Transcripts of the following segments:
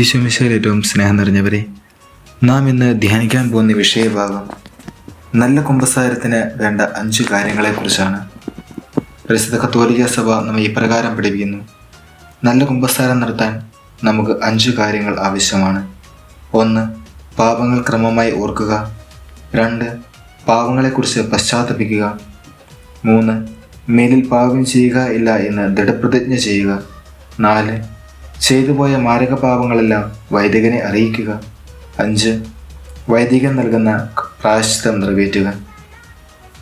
ഈശോമിശയിൽ ഏറ്റവും സ്നേഹം നിറഞ്ഞവരെ നാം ഇന്ന് ധ്യാനിക്കാൻ പോകുന്ന വിഷയഭാഗം നല്ല കുമ്പസാരത്തിന് വേണ്ട അഞ്ച് കാര്യങ്ങളെക്കുറിച്ചാണ്. പ്രസിദ്ധ കത്തോലിക സഭ നമ്മെ ഇപ്രകാരം പഠിപ്പിക്കുന്നു. നല്ല കുമ്പസാരം നടത്താൻ നമുക്ക് അഞ്ച് കാര്യങ്ങൾ ആവശ്യമാണ്. ഒന്ന് പാപങ്ങൾ ക്രമമായി ഓർക്കുക. രണ്ട് പാപങ്ങളെക്കുറിച്ച് പശ്ചാത്തപിക്കുക. മൂന്ന് മേലിൽ പാപം ചെയ്യുക ഇല്ല എന്ന് ദൃഢപ്രതിജ്ഞ ചെയ്യുക. നാല് ചെയ്തുപോയ മാരക പാപങ്ങളെല്ലാം വൈദികനെ അറിയിക്കുക. അഞ്ച് വൈദികൻ നൽകുന്ന പ്രായശ്ചിത്തം നിറവേറ്റുക.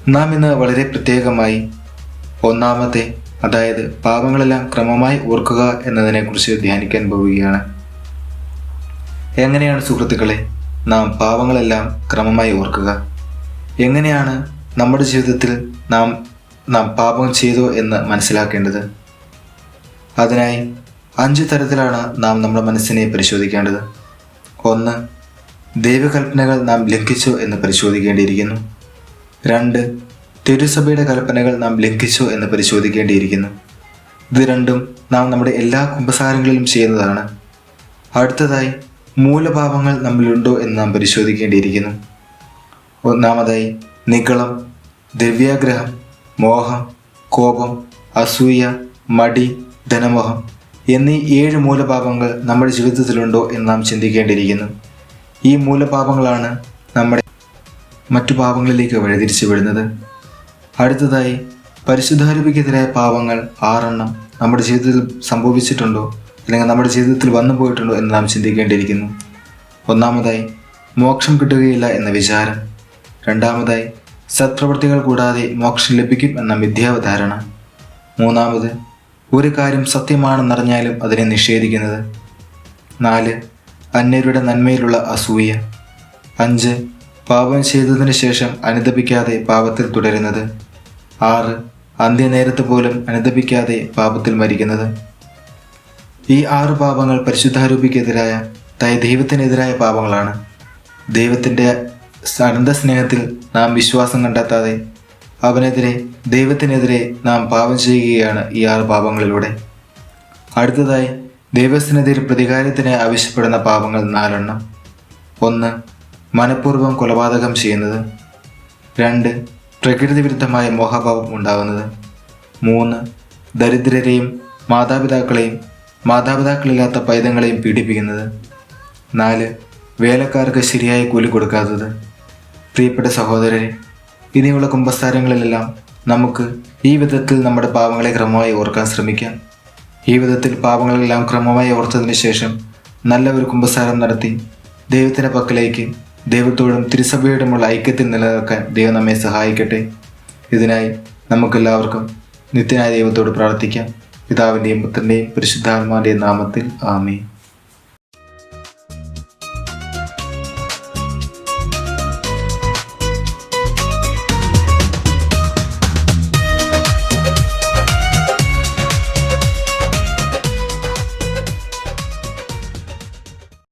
നാം ഇന്ന് വളരെ പ്രത്യേകമായി ഒന്നാമത്തെ അതായത് പാപങ്ങളെല്ലാം ക്രമമായി ഓർക്കുക എന്നതിനെക്കുറിച്ച് ധ്യാനിക്കാൻ പോവുകയാണ്. എങ്ങനെയാണ് സുഹൃത്തുക്കളെ നാം പാപങ്ങളെല്ലാം ക്രമമായി ഓർക്കുക? എങ്ങനെയാണ് നമ്മുടെ ജീവിതത്തിൽ നാം നാം പാപം ചെയ്തു എന്ന് മനസ്സിലാക്കേണ്ടത്? അതിനായി അഞ്ച് തരത്തിലാണ് നാം നമ്മുടെ മനസ്സിനെ പരിശോധിക്കേണ്ടത്. ഒന്ന് ദൈവകൽപ്പനകൾ നാം ലംഘിച്ചു എന്ന് പരിശോധിക്കേണ്ടിയിരിക്കുന്നു. രണ്ട് തിരുസഭയുടെ കൽപ്പനകൾ നാം ലംഘിച്ചു എന്ന് പരിശോധിക്കേണ്ടിയിരിക്കുന്നു. ഇത് രണ്ടും നാം നമ്മുടെ എല്ലാ കുംഭസാരങ്ങളിലും ചെയ്യുന്നതാണ്. അടുത്തതായി മൂലഭാവങ്ങൾ നമ്മിലുണ്ടോ എന്ന് നാം പരിശോധിക്കേണ്ടിയിരിക്കുന്നു. ഒന്നാമതായി നിഗളം ദ്രവ്യാഗ്രഹം മോഹം കോപം അസൂയ മടി ധനമോഹം എന്നീ ഏഴ് മൂലപാപങ്ങൾ നമ്മുടെ ജീവിതത്തിലുണ്ടോ എന്ന് നാം ചിന്തിക്കേണ്ടിയിരിക്കുന്നു. ഈ മൂലപാപങ്ങളാണ് നമ്മുടെ മറ്റു പാപങ്ങളിലേക്ക് വഴിതിരിച്ചു വിടുന്നത്. അടുത്തതായി പരിശുദ്ധാരൂപിക്കെതിരായ പാപങ്ങൾ ആറെണ്ണം നമ്മുടെ ജീവിതത്തിൽ സംഭവിച്ചിട്ടുണ്ടോ അല്ലെങ്കിൽ നമ്മുടെ ജീവിതത്തിൽ വന്നു പോയിട്ടുണ്ടോ എന്ന് നാം ചിന്തിക്കേണ്ടിയിരിക്കുന്നു. ഒന്നാമതായി മോക്ഷം കിട്ടുകയില്ല എന്ന വിചാരം. രണ്ടാമതായി സത്പ്രവൃത്തികൾ കൂടാതെ മോക്ഷം ലഭിക്കും എന്ന മിഥ്യാവധാരണ. മൂന്നാമത് ഒരു കാര്യം സത്യമാണെന്നറിഞ്ഞാലും അതിനെ നിഷേധിക്കുന്നത്. നാല് അന്യരുടെ നന്മയിലുള്ള അസൂയ. അഞ്ച് പാപം ചെയ്തതിനു ശേഷം അനുദപിക്കാതെ പാപത്തിൽ തുടരുന്നത്. ആറ് അന്ത്യനേരത്ത് പോലും അനുദപിക്കാതെ പാപത്തിൽ മരിക്കുന്നത്. ഈ ആറ് പാപങ്ങൾ പരിശുദ്ധാരൂപിക്കെതിരായ തൈ ദൈവത്തിനെതിരായ പാപങ്ങളാണ്. ദൈവത്തിന്റെ അനന്ത സ്നേഹത്തിൽ നാം വിശ്വാസം കണ്ടെത്താതെ അവനെതിരെ ദൈവത്തിനെതിരെ നാം പാപം ചെയ്യുകയാണ് ഈ ആറ് പാപങ്ങളിലൂടെ. അടുത്തതായി ദൈവത്തിനെതിരെ പ്രതികാരത്തിന് ആവശ്യപ്പെടുന്ന പാപങ്ങൾ നാലെണ്ണം. ഒന്ന് മനഃപൂർവം കൊലപാതകം ചെയ്യുന്നത്. രണ്ട് പ്രകൃതി വിരുദ്ധമായ മോഹഭാവം ഉണ്ടാകുന്നത്. മൂന്ന് ദരിദ്രരെയും മാതാപിതാക്കളെയും മാതാപിതാക്കളില്ലാത്ത പൈതങ്ങളെയും പീഡിപ്പിക്കുന്നത്. നാല് വേലക്കാർക്ക് ശരിയായ കൂലി കൊടുക്കാത്തത്. പ്രിയപ്പെട്ട സഹോദരരെ ഇനിയുള്ള കുംഭസ്ഥാരങ്ങളിലെല്ലാം നമുക്ക് ഈ വിധത്തിൽ നമ്മുടെ പാപങ്ങളെ ക്രമമായി ഓർക്കാൻ ശ്രമിക്കാം. ഈ വിധത്തിൽ പാപങ്ങളെല്ലാം ക്രമമായി ഓർത്തതിന് ശേഷം നല്ല ഒരു കുംഭസാരം നടത്തി ദൈവത്തിന്റെ പക്കലേക്ക് ദൈവത്തോടും തിരുസഭയോടുമുള്ള ഐക്യത്തിൽ നിലനിൽക്കാൻ ദൈവം നമ്മെ സഹായിക്കട്ടെ. ഇതിനായി നമുക്കെല്ലാവർക്കും നിത്യനായ ദൈവത്തോട് പ്രാർത്ഥിക്കാം. പിതാവിന്റെയും പുത്രന്റെയും പരിശുദ്ധാത്മാവിന്റെയും നാമത്തിൽ ആമേ